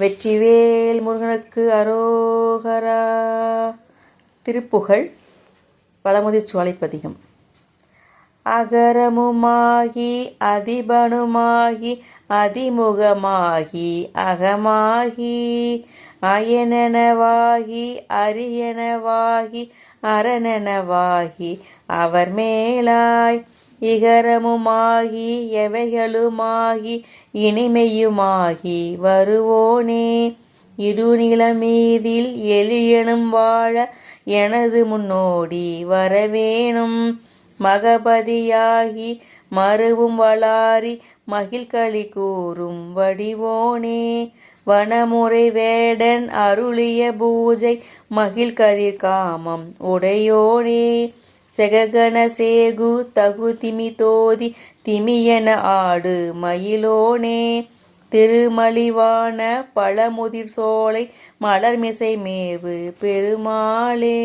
வெற்றிவேல் முருகனுக்கு அரோகரா. திருப்புகழ் பழமுதிர் சுவாலைப்பதிகம் அகரமுமாகி அதிபனுமாகி அதிமுகமாகி அகமாகி அயனெனவாகி அரியனவாகி அரணனவாகி அவர் மேலாய் இகரமுமாகி எவைகளுமாகி இனிமையுமாகி வருவோனே. இருநிலமீதில் எளியனும் வாழ எனது முன்னோடி வரவேணும். மகபதியாகி மருவும் வளாரி மகிழ்களி கூறும் வடிவோனே. வனமுறை வேடன் அருளிய பூஜை மகிழ்கதிர் காமம் உடையோனே. செககன சேகு தகு திமி தோதி திமியன ஆடு மயிலோனே. திருமலிவான பழமுதிர் சோலை மலர்மிசை மேவு பெருமாளே.